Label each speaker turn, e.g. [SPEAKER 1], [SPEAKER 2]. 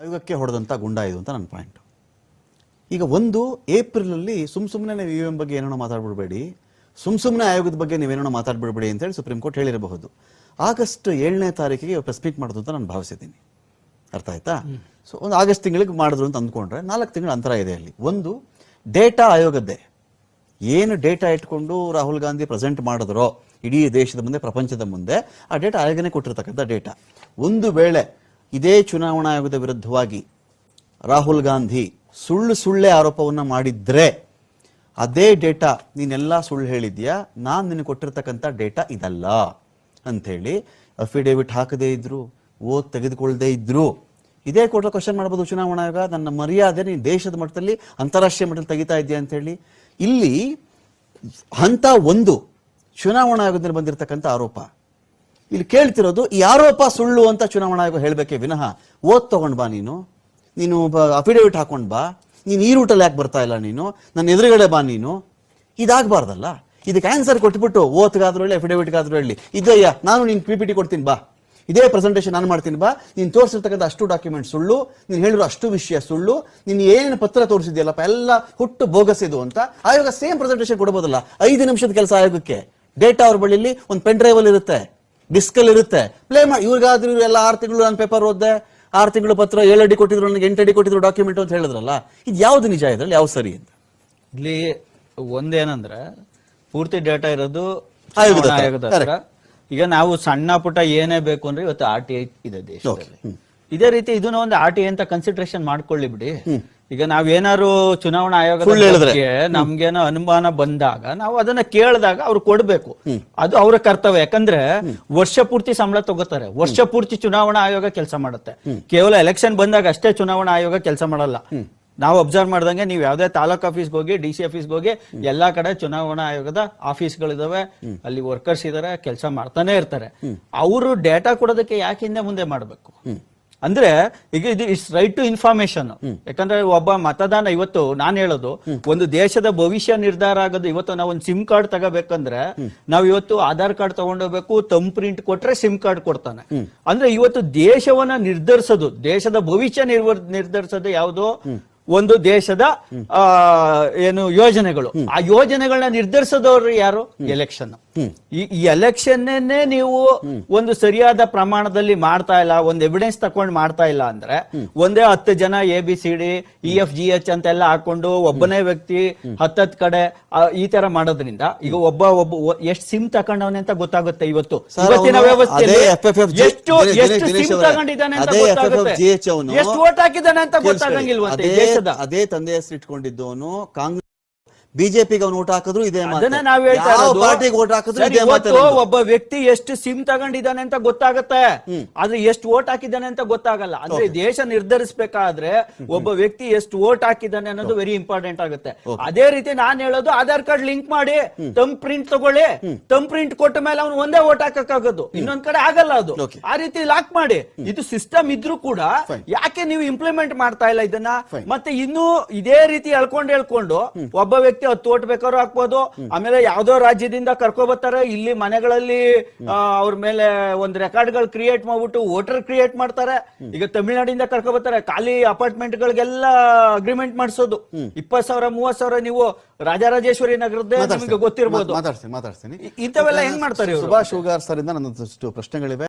[SPEAKER 1] ಆಯೋಗಕ್ಕೆ ಹೊಡೆದಂಥ ಗುಂಡ ಇದು ಅಂತ ನನ್ನ ಪಾಯಿಂಟ್ ಈಗ ಒಂದು ಏಪ್ರಿಲಲ್ಲಿ ಸುಮ್ ಸುಮ್ಮನೆ ವಿ ಎಂ ಬಗ್ಗೆ ಏನೇನೋ ಮಾತಾಡ್ಬಿಡ್ಬೇಡಿ. ಸುಮ್ ಸುಮ್ಮನೆ ಆಯೋಗದ ಬಗ್ಗೆ ನೀವೇನೋ ಮಾತಾಡ್ಬಿಡ್ಬೇಡಿ ಅಂತೇಳಿ ಸುಪ್ರೀಂ ಕೋರ್ಟ್ ಹೇಳಿರಬಹುದು. ಆಗಸ್ಟ್ ಏಳನೇ ತಾರೀಕಿಗೆ ಪ್ರೆಸ್ ಮೀಟ್ ಮಾಡೋದು ಅಂತ ನಾನು ಭಾವಿಸಿದ್ದೀನಿ. ಅರ್ಥ ಆಯ್ತಾ? ಸೊ ಒಂದು ಆಗಸ್ಟ್ ತಿಂಗಳಿಗೆ ಮಾಡಿದ್ರು ಅಂತ ಅಂದ್ಕೊಂಡ್ರೆ ನಾಲ್ಕು ತಿಂಗಳ ಅಂತರ ಇದೆ ಅಲ್ಲಿ. ಒಂದು, ಡೇಟಾ ಆಯೋಗದ್ದೇ. ಏನು ಡೇಟಾ ಇಟ್ಕೊಂಡು ರಾಹುಲ್ ಗಾಂಧಿ ಪ್ರೆಸೆಂಟ್ ಮಾಡಿದ್ರೋ, ಇಡೀ ದೇಶದ ಮುಂದೆ, ಪ್ರಪಂಚದ ಮುಂದೆ, ಆ ಡೇಟಾ ಆಯೋಗನೇ ಕೊಟ್ಟಿರ್ತಕ್ಕಂಥ ಡೇಟಾ. ಒಂದು ವೇಳೆ ಇದೇ ಚುನಾವಣಾ ಆಯೋಗದ ವಿರುದ್ಧವಾಗಿ ರಾಹುಲ್ ಗಾಂಧಿ ಸುಳ್ಳು ಸುಳ್ಳೆ ಆರೋಪವನ್ನು ಮಾಡಿದ್ರೆ ಅದೇ ಡೇಟಾ ನೀನೆಲ್ಲ ಸುಳ್ಳು ಹೇಳಿದ್ಯಾ? ನಾನು ನಿನಗೆ ಕೊಟ್ಟಿರ್ತಕ್ಕಂಥ ಡೇಟಾ ಇದಲ್ಲ ಅಂಥೇಳಿ ಅಫಿಡೇವಿಟ್ ಹಾಕದೇ ಇದ್ರು, ಓದ್ ತೆಗೆದುಕೊಳ್ಳದೆ ಇದ್ರು. ಇದೇ ಕೋರ್ಟ್ ಕ್ವಶನ್ ಮಾಡ್ಬೋದು ಚುನಾವಣಾ ಆಯೋಗ. ನನ್ನ ಮರ್ಯಾದೆ ನೀನು ದೇಶದ ಮಟ್ಟದಲ್ಲಿ ಅಂತಾರಾಷ್ಟ್ರೀಯ ಮಟ್ಟದಲ್ಲಿ ತೆಗಿತಾ ಇದೆಯಾ ಅಂತ ಹೇಳಿ ಇಲ್ಲಿ ಹಂತ ಒಂದು ಚುನಾವಣಾ ಆಯೋಗದಲ್ಲಿ ಬಂದಿರತಕ್ಕಂಥ ಆರೋಪ. ಇಲ್ಲಿ ಕೇಳ್ತಿರೋದು ಆರೋಪ ಸುಳ್ಳು ಅಂತ ಚುನಾವಣಾ ಆಯೋಗ ಹೇಳಬೇಕೆ ವಿನಃ, ಓದ್ ತಗೊಂಡ್ ಬಾ ನೀನು. ನೀನು ಅಫಿಡೇವಿಟ್ ಹಾಕೊಂಡು ಬಾ. ನೀನು ಈ ರೂಟಲ್ಲಿ ಯಾಕೆ ಬರ್ತಾ ಇಲ್ಲ ನೀನು? ನನ್ನ ಎದುರುಗಡೆ ಬಾ ನೀನು. ಇದಾಗಬಾರ್ದಲ್ಲ. ಇದಕ್ಕೆ ಆನ್ಸರ್ ಕೊಟ್ಬಿಟ್ಟು ಓತ್ಗಾದ್ರೂ ಹೇಳಿ ಅಫಿಡೇವಿಟ್ಗಾದ್ರೂ ಹೇಳಿ. ಇದಯ್ಯ ನಾನು ನೀನು ಪಿ ಪಿ ಟಿ ಕೊಡ್ತೀನಿ, ಬಾ. ಇದೇ ಪ್ರೆಸೆಂಟೇಷನ್ ನಾನು ಮಾಡ್ತೀನಿ, ಬಾ. ನೀನು ತೋರಿಸಿರ್ತಕ್ಕಂಥ ಅಷ್ಟು ಡಾಕ್ಯುಮೆಂಟ್ ಸುಳ್ಳು, ನೀನು ಹೇಳಿರೋ ಅಷ್ಟು ವಿಷಯ ಸುಳ್ಳು, ನೀನು ಏನೇನು ಪತ್ರ ತೋರಿಸಿದ್ಯಲ್ಲಪ್ಪ, ಎಲ್ಲ ಹುಟ್ಟು ಬೋಗಸ್ ಅಂತ ಆಯೋಗ ಸೇಮ್ ಪ್ರೆಸೆಂಟೇಷನ್ ಕೊಡ್ಬೋದಲ್ಲ. ಐದು ನಿಮಿಷದ ಕೆಲಸ ಆಯೋಗಕ್ಕೆ. ಡೇಟಾ ಅವ್ರ ಬಳಿಯಲ್ಲಿ ಒಂದು ಪೆನ್ ಡ್ರೈವ್ ಅಲ್ಲಿ ಇರುತ್ತೆ. ಡಿಸ್ಕಲ್ ಇರುತ್ತೆ ಪ್ಲೇ ಮಾಡಿ. ಇವ್ರಿಗಾದ್ರೂ ಇವ್ರು ಎಲ್ಲ ಆರು ತಿಂಗಳು ನಾನು ಪೇಪರ್ ಓದ್ದೆ ಆರು ತಿಂಗಳು ಪತ್ರ ಏಳು ಅಡಿ ಕೊಟ್ಟಿದ್ರು ನನಗೆ ಎಂಟು ಅಡಿ ಕೊಟ್ಟಿದ್ರು ಡಾಕ್ಯುಮೆಂಟ್ ಅಂತ ಹೇಳಿದ್ರಲ್ಲ ಇದು ಯಾವ್ದು ನಿಜ ಇದ್ರಲ್ಲಿ? ಯಾವ್ದು ಸರಿ ಅಂತ?
[SPEAKER 2] ಇಲ್ಲಿ ಒಂದೇನಂದ್ರೆ ಪೂರ್ತಿ ಡೇಟಾ ಇರೋದು
[SPEAKER 1] ಆಯೋಗದ
[SPEAKER 2] ಚುನಾವಣಾ ಆಯೋಗದ ಹತ್ರ. ಈಗ ನಾವು ಸಣ್ಣ ಪುಟ್ಟ ಏನೇ ಬೇಕು ಅಂದ್ರೆ ಇವತ್ತು ಆರ್ ಟಿ ಐ ಇದೆ ದೇಶದಲ್ಲಿ. ಇದೇ ರೀತಿ ಇದನ್ನ ಒಂದು ಆರ್ ಟಿ ಐ ಅಂತ ಕನ್ಸಿಡರೇಷನ್ ಮಾಡ್ಕೊಳ್ಳಿ ಬಿಡಿ. ಈಗ ನಾವೇನಾದ್ರು ಚುನಾವಣಾ ಆಯೋಗ ನಮ್ಗೇನೋ ಅನುಮಾನ ಬಂದಾಗ ನಾವು ಅದನ್ನ ಕೇಳಿದಾಗ ಅವ್ರು ಕೊಡ್ಬೇಕು. ಅದು ಅವರ ಕರ್ತವ್ಯ. ಯಾಕಂದ್ರೆ ವರ್ಷ ಪೂರ್ತಿ ಸಂಬಳ ತಗೋತಾರೆ. ವರ್ಷ ಪೂರ್ತಿ ಚುನಾವಣಾ ಆಯೋಗ ಕೆಲಸ ಮಾಡುತ್ತೆ. ಕೇವಲ ಎಲೆಕ್ಷನ್ ಬಂದಾಗ ಅಷ್ಟೇ ಚುನಾವಣಾ ಆಯೋಗ ಕೆಲಸ ಮಾಡಲ್ಲ. ನಾವು ಅಬ್ಸರ್ವ್ ಮಾಡ್ದಂಗೆ ನೀವು ಯಾವ್ದೇ ತಾಲೂಕ್ ಆಫೀಸ್ಗೆ ಹೋಗಿ ಡಿ ಸಿ ಆಫೀಸ್ಗೆ ಹೋಗಿ ಎಲ್ಲಾ ಕಡೆ ಚುನಾವಣಾ ಆಯೋಗದ ಆಫೀಸ್ಗಳಿದಾವೆ. ಅಲ್ಲಿ ವರ್ಕರ್ಸ್ ಇದಾರೆ ಕೆಲಸ ಮಾಡ್ತಾನೆ ಇರ್ತಾರೆ. ಅವರು ಡೇಟಾ ಕೊಡೋದಕ್ಕೆ ಯಾಕೆ ಹಿಂದೆ ಮುಂದೆ ಮಾಡಬೇಕು? ಅಂದ್ರೆ ಈಗ ಇದು ಇಟ್ಸ್ ರೈಟ್ ಟು ಇನ್ಫಾರ್ಮೇಶನ್ ಯಾಕಂದ್ರೆ ಒಬ್ಬ ಮತದಾನ ಇವತ್ತು ನಾನು ಹೇಳೋದು ಒಂದು ದೇಶದ ಭವಿಷ್ಯ ನಿರ್ಧಾರ ಆಗೋದು ಇವತ್ತು ನಾವು ಒಂದು ಸಿಮ್ ಕಾರ್ಡ್ ತಗೋಬೇಕಂದ್ರೆ ನಾವು ಇವತ್ತು ಆಧಾರ್ ಕಾರ್ಡ್ ತಗೊಂಡೋಗ್ಬೇಕು ತಮ್ ಪ್ರಿಂಟ್ ಕೊಟ್ರೆ ಸಿಮ್ ಕಾರ್ಡ್ ಕೊಡ್ತಾನೆ. ಅಂದ್ರೆ ಇವತ್ತು ದೇಶವನ್ನ ನಿರ್ಧರಿಸೋದು ದೇಶದ ಭವಿಷ್ಯ ನಿರ್ಧರಿಸೋದು ಯಾವುದು? ಒಂದು ದೇಶದ ಏನು ಯೋಜನೆಗಳು. ಆ ಯೋಜನೆಗಳನ್ನ ನಿರ್ಧರಿಸೋದವ್ರು ಯಾರು? ಎಲೆಕ್ಷನ್. ಈ ಎಲೆಕ್ಷನ್ನೇ ನೀವು ಒಂದು ಸರಿಯಾದ ಪ್ರಮಾಣದಲ್ಲಿ ಮಾಡ್ತಾ ಇಲ್ಲ ಒಂದು ಎವಿಡೆನ್ಸ್ ತಕೊಂಡು ಮಾಡ್ತಾ ಇಲ್ಲ ಅಂದ್ರೆ ಒಂದೇ ಹತ್ತು ಜನ A B C D E F G H ಅಂತೆಲ್ಲ ಹಾಕೊಂಡು ಒಬ್ಬನೇ ವ್ಯಕ್ತಿ ಹತ್ತತ್ ಕಡೆ ಈ ತರ ಮಾಡೋದ್ರಿಂದ ಈಗ ಒಬ್ಬ ಒಬ್ಬ ಎಷ್ಟು ಸಿಮ್ ತಕೊಂಡವನೆ ಅಂತ ಗೊತ್ತಾಗುತ್ತೆ ಇವತ್ತು. ಇವತ್ತಿನ
[SPEAKER 1] ವ್ಯವಸ್ಥೆ
[SPEAKER 2] ಎಷ್ಟು ಎಷ್ಟು ಸಿಮ್ ತಗೊಂಡಿದ್ದಾನೆ ಅಂತ ಗೊತ್ತಾಗುತ್ತೆ. ಎಷ್ಟು ಓಟ್ ಹಾಕಿದ್ದಾನೆ ಅಂತ. ಗೊತ್ತಾಗಂಗಿಲ್ವಂತೆ.
[SPEAKER 1] ಅದೇ ತಂದೆ ಹೆಸರು ಇಟ್ಕೊಂಡಿದ್ದವನು ಕಾಂಗ್ರೆಸ್ ಬಿಜೆಪಿಗೆ ಅವ್ನು ಓಟ್ ಹಾಕಿದ್ರು ಇದೇ. ಪಾರ್ಟಿಗೆ ಓಟ್ ಹಾಕಿದ್ರು ಇದೇ
[SPEAKER 2] ಒಬ್ಬ ವ್ಯಕ್ತಿ ಎಷ್ಟು ಸಿಮ್ ತಗೊಂಡಿದ್ದಾನೆ ಅಂತ ಗೊತ್ತಾಗತ್ತೆ. ಆದ್ರೆ ಎಷ್ಟು ಓಟ್ ಹಾಕಿದ್ದಾನೆ ಅಂತ ಗೊತ್ತಾಗಲ್ಲ. ಅಂದ್ರೆ ದೇಶ ನಿರ್ಧರಿಸಬೇಕಾದ್ರೆ ಒಬ್ಬ ವ್ಯಕ್ತಿ ಎಷ್ಟು ಓಟ್ ಹಾಕಿದ್ದಾನೆ ಅನ್ನೋದು ವೆರಿ ಇಂಪಾರ್ಟೆಂಟ್ ಆಗುತ್ತೆ. ಅದೇ ರೀತಿ ನಾನು ಹೇಳೋದು ಆಧಾರ್ ಕಾರ್ಡ್ ಲಿಂಕ್ ಮಾಡಿ ತಮ್ ಪ್ರಿಂಟ್ ತಗೊಳ್ಳಿ ತಮ್ ಪ್ರಿಂಟ್ ಕೊಟ್ಟ ಮೇಲೆ ಅವ್ನು ಒಂದೇ ಓಟ್ ಹಾಕಕ್ಕಾಗೋದು. ಇನ್ನೊಂದ್ ಕಡೆ ಆಗಲ್ಲ ಅದು. ಆ ರೀತಿ ಲಾಕ್ ಮಾಡಿ. ಇದು ಸಿಸ್ಟಮ್ ಇದ್ರೂ ಕೂಡ ಯಾಕೆ ನೀವು ಇಂಪ್ಲಿಮೆಂಟ್ ಮಾಡ್ತಾ ಇಲ್ಲ ಇದನ್ನ? ಮತ್ತೆ ಇನ್ನೂ ಇದೇ ರೀತಿ ಹೇಳ್ಕೊಂಡು ಹೇಳ್ಕೊಂಡು ಒಬ್ಬ ವ್ಯಕ್ತಿ ಹತ್ತು ಓಟ್ ಬೇಕಾದ್ರೂ ಹಾಕ್ಬೋದು. ಆಮೇಲೆ ಯಾವ್ದೋ ರಾಜ್ಯದಿಂದ ಕರ್ಕೊ ಬರ್ತಾರೆ ಇಲ್ಲಿ ಮನೆಗಳಲ್ಲಿ ಅವ್ರ ಮೇಲೆ ಒಂದ್ ರೆಕಾರ್ಡ್ಗಳು ಕ್ರಿಯೇಟ್ ಮಾಡ್ಬಿಟ್ಟು ವೋಟರ್ ಕ್ರಿಯೇಟ್ ಮಾಡ್ತಾರೆ. ಈಗ ತಮಿಳ್ನಾಡಿಂದ ಕರ್ಕೊ ಬರ್ತಾರೆ ಖಾಲಿ ಅಪಾರ್ಟ್ಮೆಂಟ್ ಗಳಿಗೆಲ್ಲ ಅಗ್ರಿಮೆಂಟ್ ಮಾಡಿಸೋದು. ಇಪ್ಪತ್ ಸಾವಿರ ಮೂವತ್ ಸಾವಿರ ನೀವು ರಾಜರಾಜೇಶ್ವರಿ ನಗರದ್ದೇ ನಿಮಗೆ ಗೊತ್ತಿರ್ಬೋದು.
[SPEAKER 1] ಮಾತಾಡ್ತೀನಿ ಮಾತಾಡ್ತೀನಿ.
[SPEAKER 2] ಇಂಥವೆಲ್ಲ ಹೆಂಗ್ ಮಾಡ್ತಾರೆ?
[SPEAKER 1] ಸುಭಾಷ್ ಸರ್ ಇಂದ ನನ್ನಷ್ಟು ಪ್ರಶ್ನೆಗಳಿವೆ.